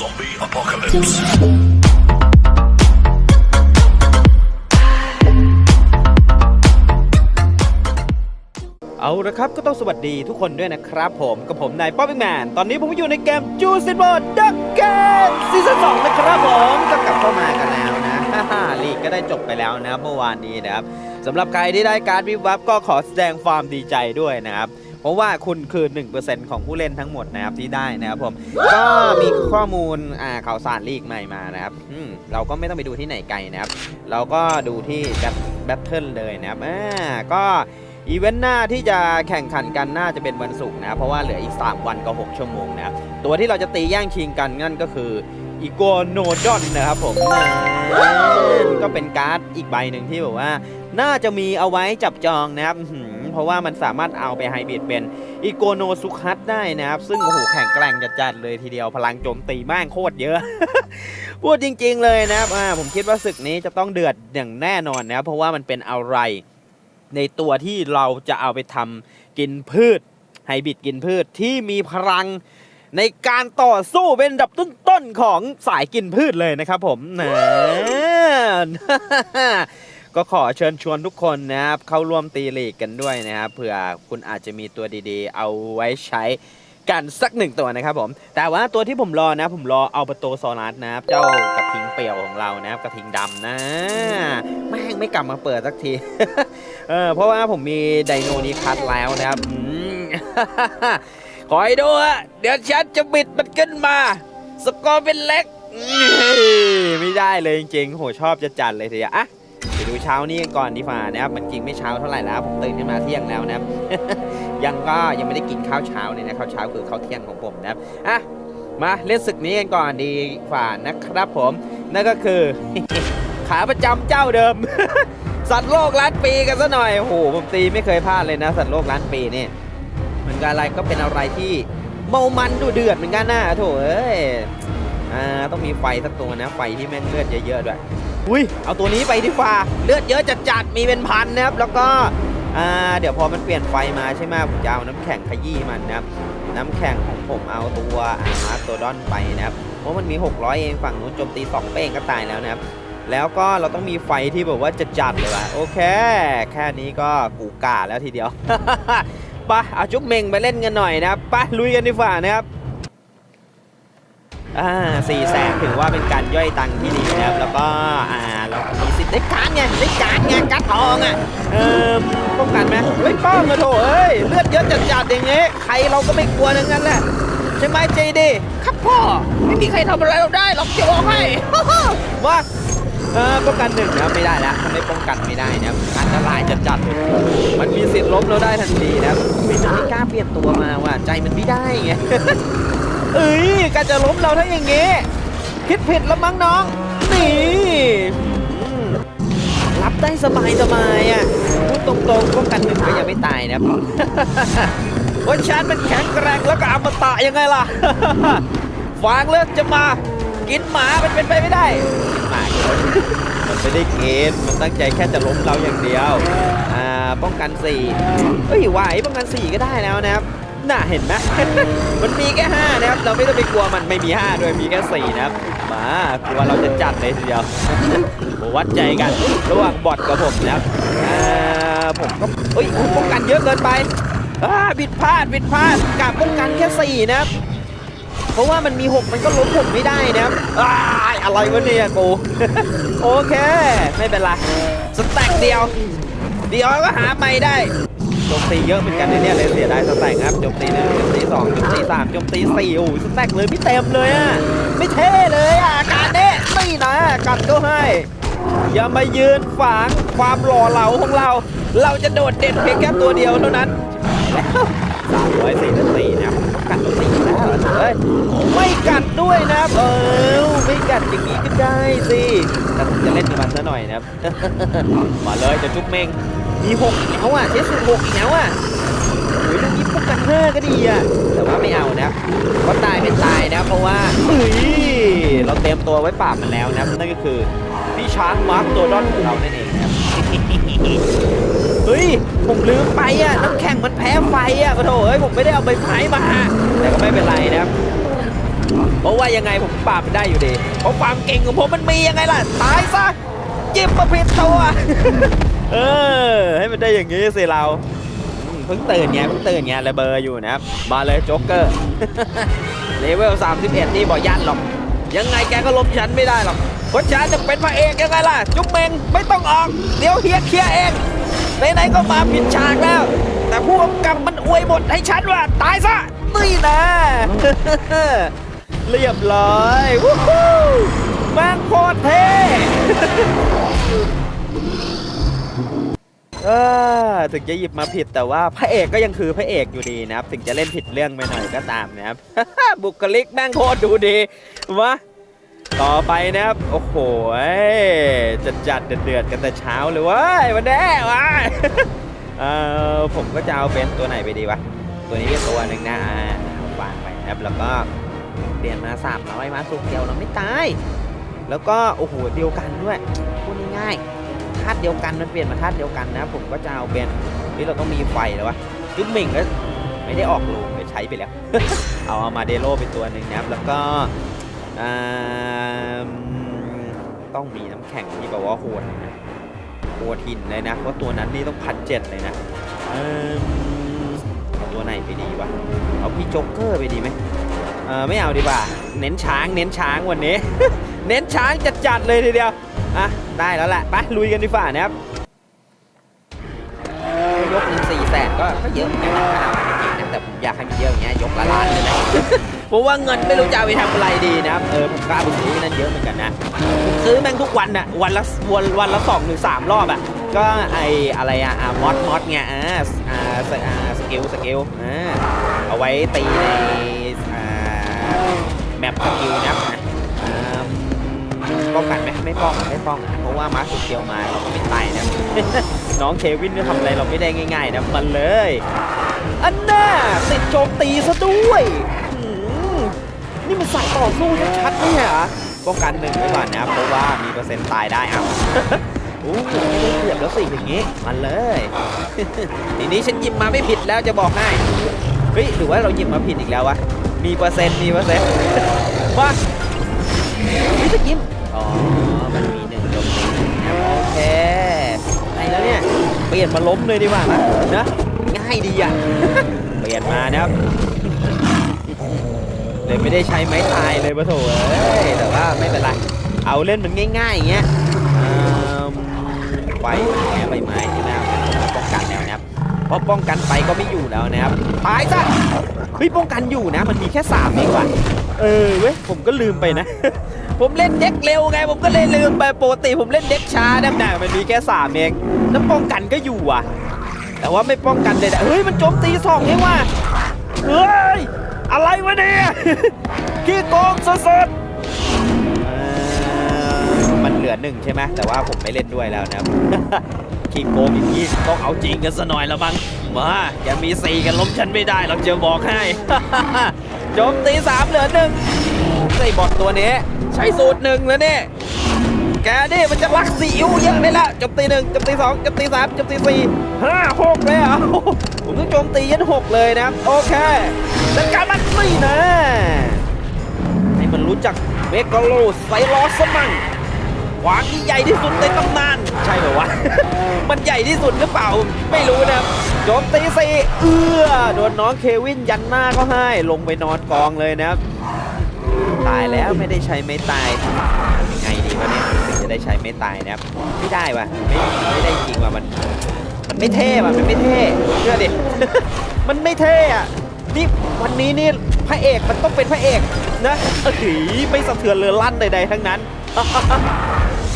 Zombie apocalypse. เอาละครับก็ต้องสวัสดีทุกคนด้วยนะครับผมกับผมนายป๊อปปี้แมน ตอนนี้ผมอยู่ในเกมจูซินบอร์ดักเกตซีซั่นสองนะครับผมก็กลับเข้ามากันแล้วนะฮ่าลีกก็ได้จบไปแล้วนะเมื่อวานนี้นะครับสำหรับใครที่ได้การ์ดวิบวับก็ขอแสดงความดีใจด้วยนะครับ เพราะว่าคุณคือ 1%ของผู้เล่นทั้งหมดนะครับที่ได้นะครับผม ก็มีข้อมูลอ่าข่าวสารลีกใหม่มานะครับอืมเราก็ไม่ต้องไปดูที่ไหนไกลนะครับ เราก็ดูที่แบทแบทเทิลเลยนะครับอ่าก็อีเวนต์หน้าที่จะแข่งขันกันน่าจะเป็นวันศุกร์นะครับเพราะว่าเหลืออีก 3 วันก็6ชั่วโมงนะครับตัวที่เราจะตีแย่งชิงกันนั่นก็คืออีโกโนดอนนะครับผมก็เป็นการ์ดอีกใบหนึ่งที่แบบว่า น่าจะมีเอาไว้จับจองนะครับ เพราะว่ามันสามารถเอาไปไฮบริดเป็นอีโกโนซุคัตได้นะครับ ซึ่งโอ้โหแข่งแกร่งจัดๆเลยทีเดียวพลังโจมตีแม่งโคตรเยอะ พูดจริง ๆ เลยนะครับอ่าผมคิดว่าศึกนี้จะต้องเดือดอย่างแน่นอนนะครับเพราะว่ามันเป็นอะไร ในตัวที่เราจะเอาไปทำกินพืชไฮบริดกินพืชที่มีพลังในการต่อสู้เป็นอันดับต้นๆของสายกินพืชเลยนะครับผมนะ ก็ขอเชิญชวนทุกคนนะครับเข้าร่วมตีลีกกันด้วยนะครับเผื่อคุณอาจจะมีตัวดีๆ เอาไว้ใช้กันสักหนึ่งตัวนะครับผม แต่ว่าตัวที่ผมรอนะ ผมรอเอาประตูโซนัสนะครับ เจ้ากระทิงเปียวของเรานะครับกระทิงดำนะแม่งไม่กลับมาเปิดสักที เออเพราะว่าผมมีไดโนนี้คัดแล้วนะครับขอให้ดูอะเดี๋ยวฉันจะบิดมันขึ้นมา สกอร์เป็นเล็ก ไม่ได้เลยจริงๆโหชอบจะจัดเลยทีเดียวอะ ดูเช้านี้กันก่อนดีฝ่านะครับมันจริงไม่เช้าเท่าไหร่แล้วผมตื่นขึ้นมาเที่ยงแล้วนะครับ ยังก็ยังไม่ได้กินข้าวเช้าเลยนะข้าวเช้าคือข้าวเที่ยงของผมนะครับอะมาเล่นศึกนี้กันก่อนดีฝ่านะครับผม นั่นก็คือ ขาประจำเจ้าเดิม สัตว์โลกล้านปีกันซะหน่อยโอ้โหผมตีไม่เคยพลาดเลยนะ สัตว์โลกล้านปีนี่เหมือนกันอะไรก็เป็นอะไรที่เมามันดูเดือดเหมือนกันนะโถเอ้ยอ่าต้องมีไฟสักตัวนะไฟที่แม่งเลือดเยอะๆด้วย อุ้ยเอาตัวนี้ไปที่ฟ้าเลือดเยอะจัดๆมีเป็นพันนะครับ แล้วก็อ่าเดี๋ยวพอมันเปลี่ยนไฟมาใช่ไหมผมจะเอาน้ำแข็งขยี้มันนะครับ น้ำแข็งของผมเอาตัวอาร์มาตัวดอนไปนะครับเพราะมันมี 600 เองฝั่งนู้นโจมตี 2 เป้งก็ตายแล้วนะครับ แล้วก็เราต้องมีไฟที่แบบว่าจะจัดเลยว่ะโอเค แค่นี้ก็กูกาแล้วทีเดียวไปะเอาจุ๊บเมงไปเล่นกันหน่อยนะครับปะลุยกันดีกว่านะครับ อ่าสี่แสนถือว่าเป็นการย่อยตังค์ที่ดีนะครับ แล้วก็อ่าเรามีสิทธิ์ได้การดไงได้การดไงการดทองอะเออป้องกันไหมเฮ้ยป้องมาโถเอ้ยเลือดเยอะจัดๆอย่างเงี้ยใครเราก็ไม่กลัวทั้งนั้นแหละใช่ไหมเจดีครับพ่อไม่มีใครทำอะไรเราได้หรอกจะบอกให้ว่าเออป้องกันหนึ่งนะไม่ได้แล้วถ้าไม่ป้องกันไม่ได้นะครับอันตรายจัดจัดๆมันมีสิทธิ์ล้มเราได้ทันทีนะครับไม่ไม่กล้าเปลี่ยนตัวมาว่ะใจมันไม่ได้ไง เอ้ยกาจะล้มเราถ้าอย่างงี้ คิดผิดแล้วมั้งน้อง นี่รับได้สบายสบายอะพูดตรงๆป้องกันหนึ่งก็ยังไม่ตายนะครับว่าฉันมันแข็งแกร่งแล้วก็อมตะยังไงล่ะฟางเลือดจะมา กินหมามันเป็นไปไม่ได้หมากินมันไม่ได้กินมันตั้งใจแค่จะล้มเราอย่างเดียว อ่า ป้องกันสี่เอ้ยไหวป้องกันสี่ก็ได้แล้วนะครับ น่าเห็นไหมมันมีแค่ห้านะครับ เราไม่ต้องไปกลัวมันไม่มีห้าด้วย มีแค่สี่นะครับ มากลัวเราจะจัดเลยทีเดียวมวัดใจกันระหว่างบอทกับผมนะครับผมก็เอ้ยอุ๊ยป้องกันเยอะเกินไปอ่าผิดพลาดผิดพลาดกาป้องกันแค่สี่นะครับเพราะว่ามันมี 6 มันก็ล้มผมไม่ได้นะครับอะไรวะเนี่ยกูโอเค ไม่เป็นไรสแต็กเดียว เดี๋ยวก็หาไม่ได้ จมตีเยอะเหมือนกันเนี่ยเลยเสียดายสแต็กครับจมตีหนึ่งจมตีสองจมตีสามจมตีสี่โอ้ยสแต็กเลยไม่เต็มเลยอะไม่เท่เลยอะการนี้ไม่นะกัดก็ให้ อย่ามายืนฝางความหล่อเหลาของเรา เราจะโดดเด่นเพียงแค่ตัวเดียวเท่านั้นแล้วสามร้อยสี่สิบสี่นะกัดสี่แล้วเหรอเฮ้ยไม่กัดด้วยนะเออไม่กัดอย่างนี้ก็ได้สิแต่ผมจะเล่นกับมันซะหน่อยนะครับมาเลยจะจุ๊บเมง มีหกแล้วอะเชสสูหกอีกแล้วอะโอ้ยลูกนี้พวกกันห้าก็ดีอะแต่ว่าไม่เอานะก็ตายเป็นตายนะเพราะว่าเฮ้ยเราเตรียมตัวไว้ปราบมันแล้วนะนั่นก็คือพี่ช้างมาร์คตัวดอนของเรานั่นเองนะครับเฮ้ยผมลืมไปอะน้ำแข็งมันแพ้ไฟอะโอ้โถเอ้ยผมไม่ได้เอาใบไม้มาแต่ก็ไม่เป็นไรนะครับเพราะว่ายังไงผมปราบมันได้อยู่ดีเพราะความเก่งของผมมันมียังไงล่ะตายซะจิบมาผิดตัว เออ ให้มันได้อย่างนี้สิเราเพิ่งตื่นไงเพิ่งตื่นไงระเบอร์อยู่นะครับ มาเลยโจ๊กเกอร์เลเวล31 นี่บอกยันหรอก ยังไงแกก็ล้มฉันไม่ได้หรอกเพราะฉันจะเป็นพระเอกยังไงล่ะ จุ๊บเมงไม่ต้องออก เดี๋ยวเฮียเคลียเองไหนๆก็มาผิดฉากแล้ว แต่ผู้กำกับมันอวยบทให้ฉันว่า ตายซะนี่นะเรียบร้อยวู้ฮู้แมงโคตรเท่ เออถึงจะหยิบมาผิดแต่ว่าพระเอกก็ยังคือพระเอกอยู่ดีนะครับ ถึงจะเล่นผิดเรื่องไปหน่อยก็ตามนะครับ บุคลิกแม่งโคตรดูดีวะต่อไปนะครับ โอ้โหจัดจัดเดือดกันแต่เช้าเลยว้ยวันนี้วะเออผมก็จะเอาเป็นตัวไหนไปดีวะ ตัวนี้เป็นตัวหนึ่งนะวางไปนะครับแล้วก็เปลี่ยนมาสามร้อยมาสุกเดียวเราไม่ตาย แล้วก็โอ้โหเดียวกันด้วยพูดง่ายๆ ธาตุเดียวกันมันเปลี่ยนมาธาตุเดียวกันนะ ผมก็จะเอาเป็นนี่เราต้องมีไฟแล้ววะจุ๊บหมิงก็ไม่ได้ออกลูกเลยใช้ไปแล้ว เอาเอามาเดโลเป็นตัวหนึ่งนะครับ แล้วก็ต้องมีน้ำแข็งที่แบบว่าโหดนะโหดหินเลยนะเพราะตัวนั้นนี่ต้องพันเจ็ดเลยนะเอาตัวไหนไปดีวะเอาพี่โจ๊กเกอร์ไปดีไหมเออไม่เอาดีกว่า เน้นช้าง เน้นช้างวันนี้ เน้นช้างจัดๆเลยทีเดียวอะ ได้แล้วแหละไปลุยกันดีกว่านะครับยกหนึ่งสี่แสนก็ก็เยอะเหมือนกันนะจริงๆนะแต่ผมอยากให้มันเยอะอย่างเงี้ยยกละล้านเลยนะเพราะว่าเงินไม่รู้จะเอาไปทำอะไรดีนะครับเออผมกล้าไปซื้อนั่นเยอะเหมือนกันนะผมซื้อแม่งทุกวันอะวันละวันวันละสองถึงสามรอบอะก็ไออะไรอะอ่ามอดมอดไงอ่าอ่าสอ่าสกิลสกิลอ่าเอาไว้ตีในอ่าแมปสกิลนะครับ ป้องกันไหมไม่ป้องไม่ป้อง เพราะว่ามาสุดเกียวมาเราก็ไม่ตายนะ น้องเควินจะทำอะไรเราไม่ได้ง่าย ๆ นะมันเลย อันน่าติดโจมตีซะด้วยนี่มันสายต่อสู้ชัดๆนี่ยเหรอป้องกันหนึ่งไว้ก่อนนะเพราะว่ามีเปอร์เซ็นต์ตายได้เอาอู้ไม่ได้เปรียบแล้วสิอย่างงี้มันเลยทีนี้ฉันยิบมาไม่ผิดแล้วจะบอกให้เฮ้ยหรือว่าเรายิบมาผิดอีกแล้ววะมีเปอร์เซ็นต์มีเปอร์เซ็นต์ว่าวิสกิม อ๋อ มันมีหนึ่งโจมตีนะครับโอเคไอ้แล้วเนี่ย เปลี่ยนมาล้มเลยดีกว่านะนะ ง่ายดีอะ เปลี่ยนมานะครับ เลยไม่ได้ใช้ไม้ตายเลยปะโถเอ้ยแต่ว่าไม่เป็นไร เอาเล่นมันง่ายๆอย่างเงี้ยไฟแง่ใบไม้ใช่ไหมป้องกันแล้วนะครับเพราะป้องกันไปก็ไม่อยู่แล้วนะครับตายซะเฮ้ยป้องกันอยู่นะ มันมีแค่สามเองว่ะเออเว้ยผมก็ลืมไปนะ ผมเล่นเด็กเร็วไง ผมก็เลยลืมไปปกติผมเล่นเด็กช้านะนะมันมีแค่สามเองแล้วป้องกันก็อยู่อะ แต่ว่าไม่ป้องกันเลยนะเฮ้ยมันโจมตีสองเองว่ะเฮ้ยอะไรวะเนี่ยขี้โกงสุดๆมันเหลือหนึ่งใช่ไหมแต่ว่าผมไม่เล่นด้วยแล้วนะขี้โกงอย่างนี้ต้องเอาจริงกันซะหน่อยละมั้งมาอย่ามีสี่กันล้มฉันไม่ได้เราจะบอกให้โจมตีสามเหลือหนึ่ง ไอ้บอทตัวนี้ ใช้สูตรหนึ่งแล้วเนี่ยแกนี่มันจะรักสีอิ๊วเยอะเลยละจมตีหนึ่งจมตีสองจมตีสามจมตีสี่ห้าหกเลยเหรอะผมต้องโจมตียันหกเลยนะโอเคจัดการมันนี่นะให้มันรู้จักเมกโลไซรอสมั่งขวางที่ใหญ่ที่สุดในตำนาน ใช่ไหมวะ มันใหญ่ที่สุดหรือเปล่า ไม่รู้นะโจมตีสี่เอื้อโดนน้องเควินยันหน้าก็ให้ ลงไปนอนกองเลยนะครับ ตายแล้วไม่ได้ใช้ไม่ตายยังไงดีวะเนี่ยถึงจะได้ใช้ไม่ตายนะครับไม่ได้วะไม่ไม่ได้จริงว่ะมันมันไม่เท่ว่ะมันไม่เท่เชื่อดิ มันไม่เท่อะนี่วันนี้นี่พระเอกมันต้องเป็นพระเอกนะเอ้ยไม่สะเทือนเรือลั่นใดๆทั้งนั้น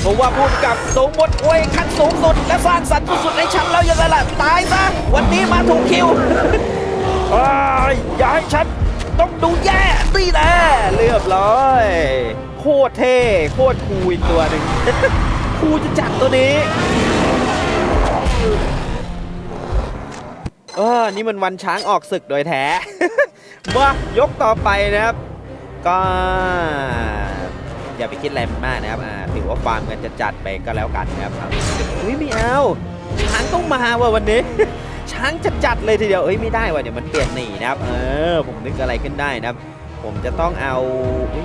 เพราะว่าพูดกับสูงบทอวยขั้นสูงสุด และสร้างสรรค์สุดๆให้ฉันแล้วยังไงล่ะตายซะวันนี้มาถูกคิวอ้าอย่าให้ฉัน ต้องดูแย่นี่แหละเรียบร้อย โคตรเท่โคตรคูอีกตัวหนึ่งคูจะจัดตัวนี้เออนี่มันวันช้างออกศึกโดยแท้มายกต่อไปนะครับ ก็อย่าไปคิดอะไรมันมากนะครับอ่าถือว่าฟาร์มกันจะจัดไปก็แล้วกันนะครับอาอุ้ยไม่เอาช้างต้องมาว่ะวันนี้ ช้างจัดๆเลยทีเดียวเอ้ยไม่ได้ว่ะเดี๋ยวมันเปลี่ยนหนีนะครับ เออ ผมนึกอะไรขึ้นได้นะครับ ผมจะต้องเอาอ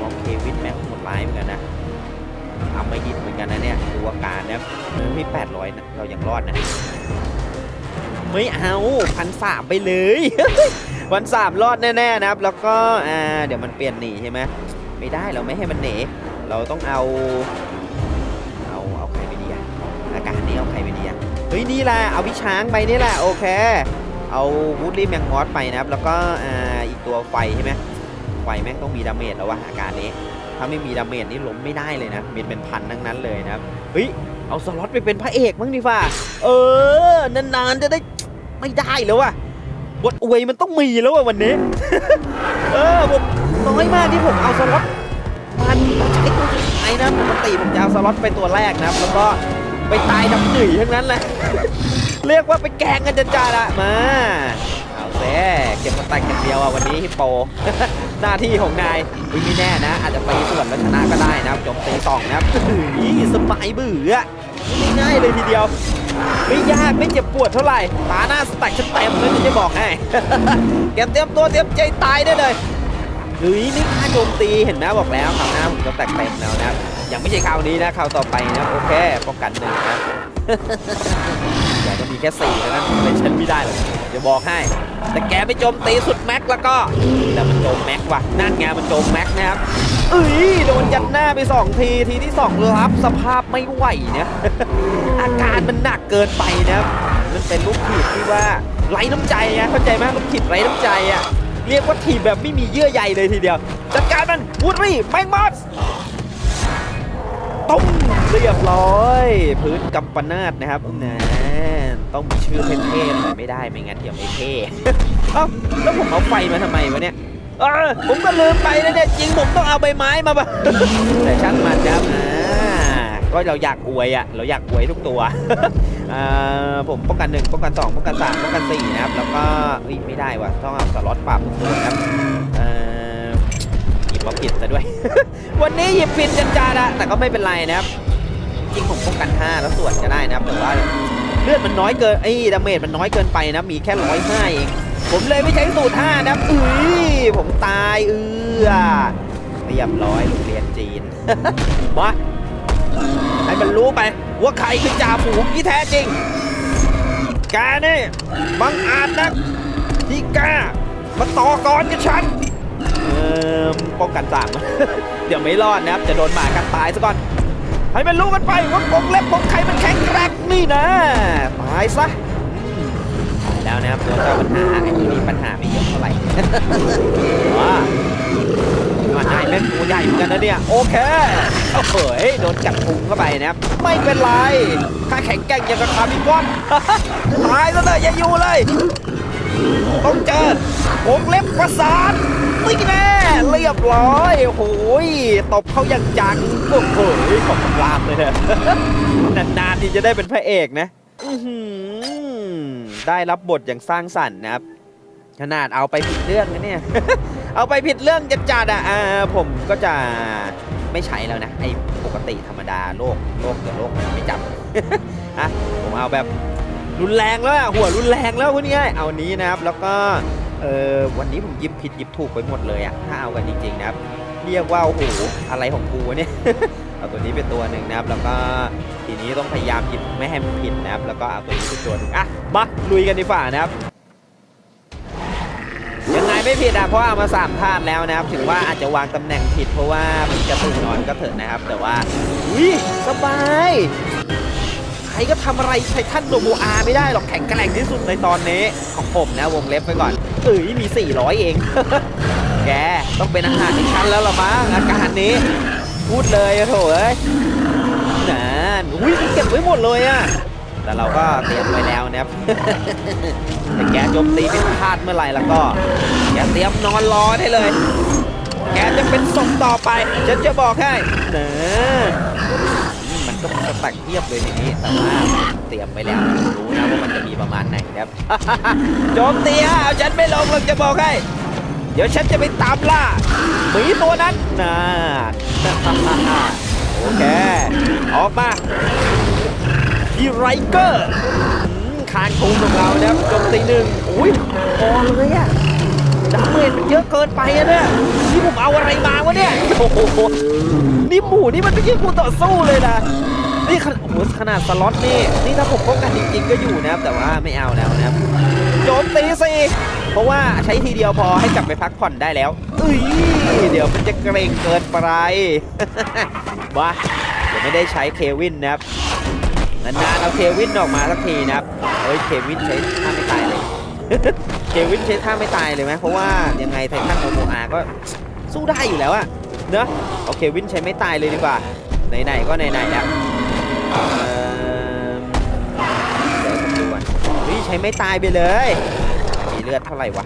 มองเควินแม็กหมดไลน์เหมือนกันนะเอาไมายิดเหมือนกันนะเนี่ยดูอาการนะไม่แปดร้อยนะเรายังรอดนะไม่เอาพันสามไปเลยวันสามรอดแน่ๆนะครับ แล้วก็อ่าเดี๋ยวมันเปลี่ยนหนีใช่ไหมไม่ได้เราไม่ให้มันหนีเราต้องเอา เฮ้ยนี่แหละเอาพี่ช้างไปนี่แหละโอเค เอาวูดลี่แมงมอสไปนะครับ แล้วก็อ่าอีกตัวไฟใช่ไหมไฟแม่งต้องมีดาเมจแล้ววะอาการนี้ ถ้าไม่มีดาเมจนี่ล้มไม่ได้เลยนะมีเป็นพันทั้งนั้นเลยนะครับเฮ้ยเอาสล็อตไปเป็นพระเอกมั้งดีฟ่าเออนานๆจะได้ไม่ได้แล้ววะบทอวยมันต้องมีแล้วว่ะวันนี้ เออผมน้อยมากที่ผมเอาสล็อตมันใช้ตัวสุดท้ายนะปกติผมจะเอาสล็อตไปตัวแรกนะครับแล้วก็ ไปตายดำหนึ่ยทั้งนั้นแหละ เรียกว่าไปแกงกันจะจ้าละมา เอาแซ่เก็บสแต็กอย่างเดียวอะวันนี้ฮิปโป หน้าที่ของนายไม่แน่นะ อาจจะตีส่วนแล้วชนะก็ได้นะครับจมตีสองนะครับอื้อสบายเบื่อง่ายเลยทีเดียว ไม่ยากไม่เจ็บปวดเท่าไหร่ตาหน้าสแต็กฉันเต็มเลยจะบอกให้แกเตรียมตัวเตรียมใจตายได้เลยเฮ้ยนี่ค่าโจมตีเห็นไหมบอกแล้วคราวหน้าผมจะแตกเต็มแล้วนะ ยังไม่ใช่คราวนี้นะคราวต่อไปนะโอเคป้องกันหนึ่งนะแต่ก็มีแค่สี่เท่านั้นเลยฉันไม่ได้หรอกจะบอกให้ แต่แกไปโจมตีสุดแม็กแล้วก็แต่มันโจมแม็กว่ะนั่นไงมันโจมแม็กนะครับเอ้ยโดนยันหน้าไปสองทีทีที่สองรับสภาพไม่ไหวเนี่ยอาการมันหนักเกินไปนะครับมันเป็นลูกถีบที่ว่าไร้น้ำใจนะเข้าใจไหมลูกถีบไร้น้ำใจอะเรียกว่าถีแบบไม่มีเยื่อใยเลยทีเดียวจัดการมันวูดรี่แมงมอส ตุ้มเรียบร้อย พื้นกำปนาดนะครับนะต้องมีชื่อเท่ๆหน่อยไม่ได้ไม่งั้นเดี๋ยวไม่เท่เอ้าแล้วผมเอาไฟมาทำไมวะเนี่ยเออผมก็ลืมไปนะเนี่ยจริงผมต้องเอาใบไม้มาปะแต่ช่างมันครับอ่าก็เราอยากอวยอะเราอยากอวยทุกตัวอ่าผมป้องกันหนึ่งป้องกันสองป้องกันสามป้องกันสี่นะครับ แล้วก็ไม่ได้ว่ะต้องเอาสล็อตปราบตัวนะครับ บมาผิดซะด้วย วันนี้หยิบผิดจัดจาอะแต่ก็ไม่เป็นไรนะครับจริงผมป้องกัน 5 แล้วส่วนก็ได้นะครับแต่ว่าเลือดมันน้อยเกินไอ้ดาเมจมันน้อยเกินไปนะมีแค่ร้อยห้าเองผมเลยไม่ใช้สูตร5นะครับอุ้ยผมตายเอือเรียบร้อยโรงเรียนจีนมาให้มันรู้ไปว่าใครคือจ่าฝูงที่แท้จริงแกนี่บังอาจนะที่กล้ามาต่อกรกับฉัน ออป้องกันสาม เดี๋ยวไม่รอดนะครับจะโดนหมากัดตายซะก่อน ให้มันรู้กันไปว่ากงเล็บของใครมันแข็งแกร่งนี่นะตายซะแล้วนะครับตัวเจ้าปัญหาไอ้ตัวนี้ปัญหาไม่เยอะเท่าไหร่ว้าว่านายแม่งตัวใหญ่เหมือนกันนะเนี่ย โอเคโอ้โหโดนกัดพุงเข้าไปนะครับ ไม่เป็นไรข้าแข็งแกร่งย่างกับคาร์บิกอนตายซะเลยอย่าอยู่เลย ต้องเจอกรงเล็บประสาท นี่แน่เรียบร้อยโอ้โหยตบเขาอย่างจังโอ้โหขอบคุณลามเลยเถอะนานๆที่จะได้เป็นพระเอกนะอื้อหือได้รับบทอย่างสร้างสรรค์นะครับ ขนาดเอาไปผิดเรื่องนะเนี่ย เอาไปผิดเรื่องจัดจัดๆอะอ่าผมก็จะไม่ใช้แล้วนะไอ้ปกติธรรมดาโลกโลกกับโลกมันไม่จับอะผมเอาแบบรุนแรงแล้วอะหัวรุนแรงแล้วพวกนี้เอานี้นะครับ แล้วก็ เออวันนี้ผมยิบผิดยิบถูกไปหมดเลยอะถ้าเอากันจริงๆนะครับ เรียกว่าโอ้โหอะไรของกูเนี่ย เอาตัวนี้เป็นตัวหนึ่งนะครับ แล้วก็ทีนี้ต้องพยายามยิบไม่ให้มันผิดนะครับ แล้วก็เอาตัวนี้เป็นตัวหนึ่งอะมาลุยกันดีฝ่านะครับยังไงไม่ผิดอะเพราะเอามาสามพาดแล้วนะครับ ถึงว่าอาจจะวางตำแหน่งผิดเพราะว่ามันกระตุกนนอนก็เถอะนะครับ แต่ว่าอุ้ยสบาย รก็ทำอะไรไททันโนโมอาไม่ได้หรอกแข็งแกร่งที่สุดในตอนนี้ของผมนะวงเล็บไปก่อนเอ้ยมี 400 เอง แกต้องเป็นอาหารในชั้นแล้วละมั้งอาการนี้ พูดเลยโถเอ้ยนั่นอุ้ยเก็บไว้หมดเลยอะแต่เราก็เตรียมไว้แล้วนะครับแต่แกโจมตีผิดพลาดเมื่อไหร่แล้วก็แกเตรียมนอนรอได้เลย แกจะเป็นศพต่อไปฉันจะบอกให้เนอะ ก็มีสแต็กเทียบเลยทีนี้แต่ว่าเตรียมไว้แล้วรู้นะว่ามันจะมีประมาณไหนครับโจมตีฮะเอาฉันไม่ลงหรอกจะบอกให้เดี๋ยวฉันจะไปตามล่าหมีตัวนั้นน่าโอเคออกมาที่ไรเกอร์คานทูของเรานะครับโจมตีหนึ่งอุ้ยพอเลยอะดาเมจมันเยอะเกินไปอะเนี่ยนี่ผมเอาอะไรมาวะเนี่ยโอ้โหนี่หมูนี่มันไม่ใช่คู่ต่อสู้เลยนะ นี่ขนาดโอ้โหขนาดสล็อตนี่นี่ถ้าผมป้องกันจริงๆก็อยู่นะครับแต่ว่าไม่เอาแล้วนะครับโจมตีสิเพราะว่าใช้ทีเดียวพอให้กลับไปพักผ่อนได้แล้วเอ้ยเดี๋ยวมันจะเกรงเกินไปบ้าเดี๋ยวไม่ได้ใช้เควินนะครับนานๆเอาเควินออกมาสักทีนะครับเฮ้ยเควินใช้ท่าไม่ตายเลยเควินใช้ท่าไม่ตายเลยไหมเพราะว่ายังไงไททันโอโมอาก็สู้ได้อยู่แล้วอะเนอะเอาเควินใช้ไม่ตายเลยดีกว่าไหนๆก็ไหนๆแล้ว เดี๋ยวผมดูก่อนเฮ้ยใช้ไม่ตายไปเลย มีเลือดเท่าไหร่วะ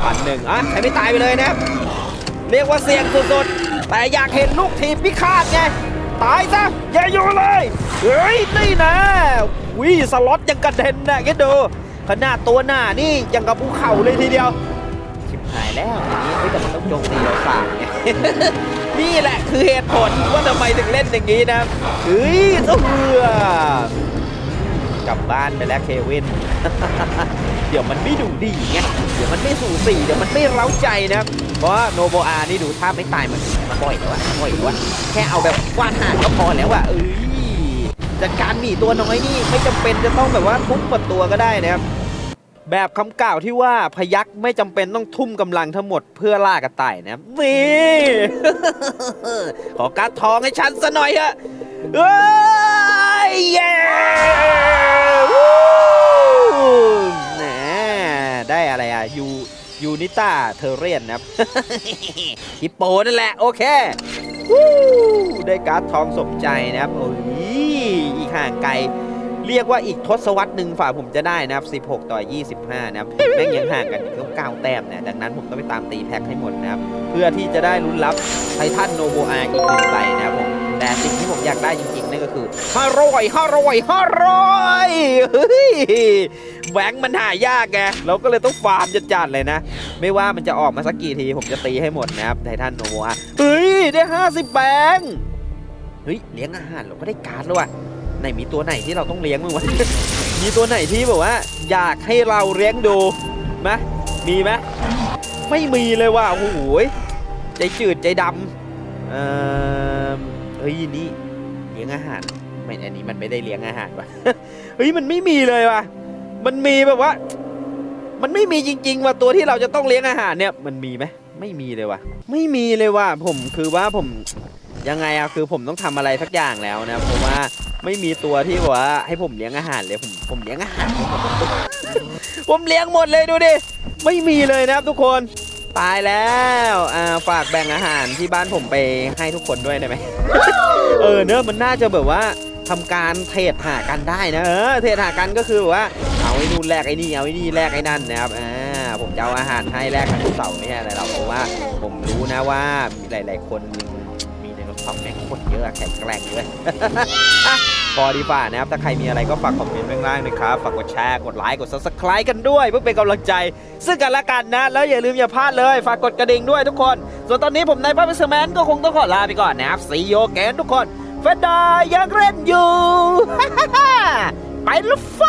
พันหนึ่งอะใช้ไม่ตายไปเลยนะ เรียกว่าเสี่ยงสุดๆ แต่อยากเห็นลูกทีมพิฆาตไง ตายซะ อย่าอยู่เลย เฮ้ย นี่นะวิสล็อตยังกระเด็นนะแกดูขนาดตัวหน้านี่ยังกับภูเขาเลยทีเดียว ชิบหายแล้วอย่างนี้เฮ้ยแต่มันต้องโจมตีเราสามไง นี่แหละคือเหตุผลว่าทำไมถึงเล่นอย่างนี้นะเฮ้ยเถื่อกลับบ้านไปแล้วเควิน เดี๋ยวมันไม่ดูดีไง เดี๋ยวมันไม่สูสีเดี๋ยวมันไม่เร้าใจนะ เพราะโนโบอานี่ดูท่าไม่ตายมันมาบ่อยแล้วอะบ่อยแล้วอะแค่เอาแบบฟาดหางก็พอแล้วอะเอ้ยจัดการหมีตัวน้อยนี่ไม่จำเป็นจะต้องแบบว่าทุบหมดตัวก็ได้นะครับ แบบคำกล่าวที่ว่าพยักไม่จำเป็นต้องทุ่มกำลังทั้งหมดเพื่อล่ากระต่ายนะครับนี่ ขอการดทองให้ฉันซะหน่อยเถอะเอ้ยเย้วู้แหมได้อะไรอะยูยูนิต้าเทเรียนนะครับ ฮิปโปนั่นแหละ โอเควู้ได้การ์ดทองสมใจนะครับ โอ้ยอีกห่างไกล เรียกว่าอีกทศวรรษหนึ่งฝ่าผมจะได้นะครับ 16 ต่อ 25 นะครับแม่งยังห่างกันอีกเก้าแต้มนะดังนั้นผมต้องไปตามตีแพ็คให้หมดนะครับ เพื่อที่จะได้ลุ้นรับไททันโนโบอาอีกหนึ่งใบนะครับผมแต่สิ่งที่ผมอยากได้จริงๆนั่นก็คือห้าร้อยห้าร้อยห้าร้อยเฮ้ยแหวงมันหายากไงเราก็เลยต้องฟาร์มจัดๆเลยนะ ไม่ว่ามันจะออกมาสักกี่ทีผมจะตีให้หมดนะครับไททันโนโบอาเฮ้ยได้ 50แบงเฮ้ยเลี้ยงอาหารเราก็ได้การ์ดแล้วว่ะ ไหนมีตัวไหนที่เราต้องเลี้ยงมั้งวะ มีตัวไหนที่แบบว่า อยากให้เราเลี้ยงดูมะมีไหมไม่มีเลยว่ะโอ้โหใจจืดใจดำเอ่อเฮ้ยนี่เลี้ยงอาหารไม่อันนี้มันไม่ได้เลี้ยงอาหารว่ะเฮ้ยมันไม่มีเลยว่ะมันมีแบบว่า มันไม่มีจริงๆว่ะตัวที่เราจะต้องเลี้ยงอาหารเนี่ย มันมีไหมไม่มีเลยว่ะ ไม่มีเลยว่ะผมคือว่าผมยังไงอะคือผมต้องทำอะไรสักอย่างแล้วนะเพราะว่า ไม่มีตัวที่แบบว่าให้ผมเลี้ยงอาหารเลยผมผมเลี้ยงอาหาร ผมเลี้ยงหมดเลยดูดิไม่มีเลยนะครับทุกคนตายแล้วอ่าฝากแบ่งอาหารที่บ้านผมไปให้ทุกคนด้วยได้ไหมเออเนอะมันน่าจะแบบว่าทำการเทรดหากันได้นะเออเทรดหากันก็คือแบบว่าเอาไอ้นู่นแลกไอ้นี่เอาไอ้นี่แลกไอ้นั่นนะครับอ่าผมจะเอาอาหารให้แลกกับเสาร์ไม่ใช่อะไรหรอกเพราะว่าผมรู้นะว่ามีหลาย ๆ คนมีในรถสองแม่งคนเยอะแข็งแกร่งด้วย อะพอดีฝ่านะครับ ถ้าใครมีอะไรก็ฝากคอมเมนต์ไว้างล่างนะครับ ฝากกดแชร์ กดไลค์ กด subscribe กันด้วย เพื่อเป็นกำลังใจ ซึ่งกันและกันนะ แล้วอย่าลืมอย่าพลาดเลย ฝากกดกระดิ่งด้วยทุกคน ส่วนตอนนี้ผมในบ้านเซอร์แมนก็คงต้องขอลาไปก่อนนะครับซีโอแกนทุกคนเฟดดายังเล่นอยู่ ไปรถไฟ